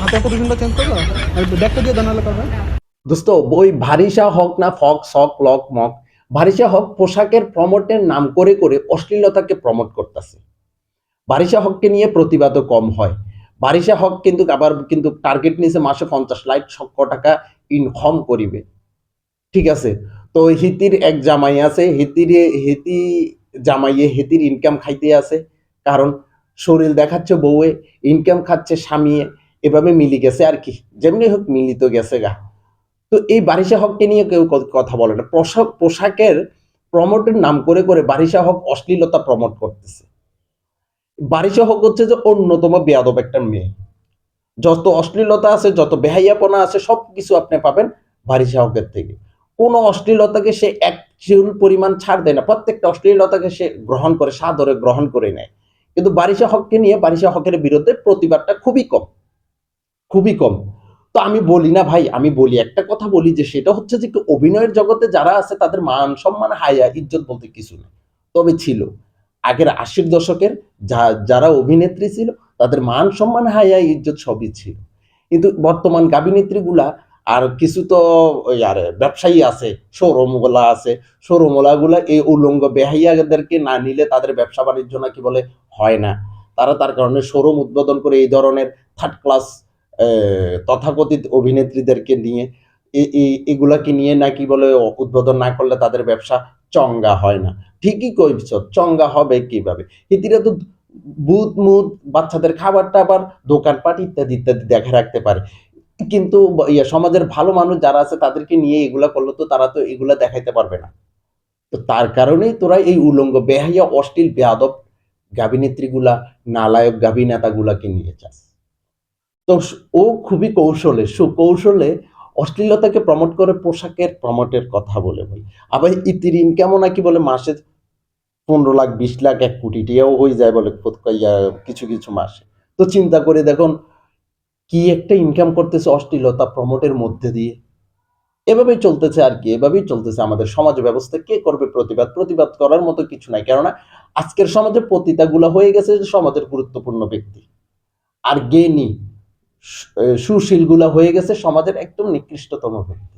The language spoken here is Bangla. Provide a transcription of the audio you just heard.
হাতে চেঞ্জ আর ব্যাগটা দিয়ে দাঁড়ালে দোস্ত ওই ভারিসা হক না ফক সক লক মক ভারিসা হক পোশাকের প্রমোটের নাম করে করে অশ্লীলতাকে প্রমোট করতেছে। বারিশা হককে নিয়ে প্রতিবাদও কম হয়। বারিশা হক কিন্তু আবার কিন্তু টার্গেট নিয়েছে মাসে পঞ্চাশ লাখ লক্ষ টাকা ইনকাম করিবে ঠিক আছে? তো হিতির এক জামাই আছে হিতির হিতি জামাইয়ে হিতির ইনকাম খাইতে আছে। কারণ শরীর দেখাচ্ছে বউয়ে ইনকাম খাচ্ছে স্বামীয়ে, এভাবে মিলি গেছে আর কি। যেমনি হোক মিলিত গেছে গা। তো এই বারিশা হককে নিয়ে কেউ কথা বলে না। পোশাক পোশাকের প্রমোটের নাম করে করে বারিশা হক অশ্লীলতা প্রমোট করতেছে। বারিশা হক হচ্ছে যে অন্যতম বেয়াদব একটা মেয়ে। যত অশ্লীলতা আছে, যত বেহাইয়াপনা আছে সব কিছু আপনি পাবেন বারিশা হকের থেকে। কোনো অশ্লীলতাকে সে এক চুল পরিমাণ ছাড় দেয় না। প্রত্যেকটা অশ্লীলতাকে সে গ্রহণ করে, সাদরে গ্রহণ করে নেয়। কিন্তু বারিশা হককে নিয়ে বারিশা হকের বিরুদ্ধে প্রতিবাদটা খুবই কম। খুবই কম। তো আমি বলি না ভাই, আমি বলি একটা কথা বলি যে সেটা হচ্ছে যে অভিনয়ের জগতে যারা আছে, তাদের মান সম্মান, হায়া, ইজ্জত বলতে কিছু নেই। তবে ছিল। আগের আশির দশকের যা- যারা অভিনেত্রী ছিল তাদের মান সম্মান, হায়া ইজ্জত সবই ছিল। কিন্তু বর্তমান গাবিনেত্রীগুলা আর কিছু তো আর ব্যবসায়ী আছে শোরুমগুলা আছে। শোরুমগুলা এই উলঙ্গ বেহাইয়াদেরকে না নিলে তাদের ব্যবসা বাণিজ্য নাকি বলে হয় না। তারা তার কারণে শোরুম উদ্বোধন করে এই ধরনের থার্ড ক্লাস তথাকথিত অভিনেত্রীদেরকে নিয়ে এগুলাকে নিয়ে নাকি বলে উদ্বোধন না করলে তাদের ব্যবসা চঙ্গা হয় না। ঠিকই কইছ, চঙ্গা হবে কীভাবে? হিতিরা তো বুধ মুদ বাচ্চাদের খাবার টাবার দোকানপাট ইত্যাদি ইত্যাদি দেখা রাখতে পারে। কিন্তু ইয়া, সমাজের ভালো মানুষ যারা আছে তাদেরকে নিয়ে এগুলা করলে তো তারা তো এগুলা দেখাইতে পারবে না। তো তার কারণেই তোরা এই উলঙ্গ, বেহাইয়া, অশ্লীল, বেয়াদব গাভিনেত্রীগুলা, নালায়ক গাভী নেতাগুলাকে নিয়ে চাস তো ও খুবই কৌশলে, সুকৌশলে অশ্লীলতাকে প্রমোট করে পোশাকের প্রমোটের কথা বলে ভাই আবার ইতির ইনকামও নাকি বলে মাসে পনেরো লাখ, বিশ লাখ, এক কোটি টিয়াও হয়ে যায় বলে কিছু কিছু মাসে। তো চিন্তা করে দেখুন, কি একটা ইনকাম করতেছে অশ্লীলতা প্রমোটের মধ্যে দিয়ে। এভাবেই চলতেছে আর কি, এভাবেই চলতেছে আমাদের সমাজ ব্যবস্থা। কে করবে প্রতিবাদ? প্রতিবাদ করার মতো কিছু নাই। কেননা, আজকের সমাজে পতিতাগুলা হয়ে গেছে সমাজের গুরুত্বপূর্ণ ব্যক্তি। আর জ্ঞানী সুশীলগুলা হয়ে গেছে সমাজের একদম নিকৃষ্টতম ব্যক্তি।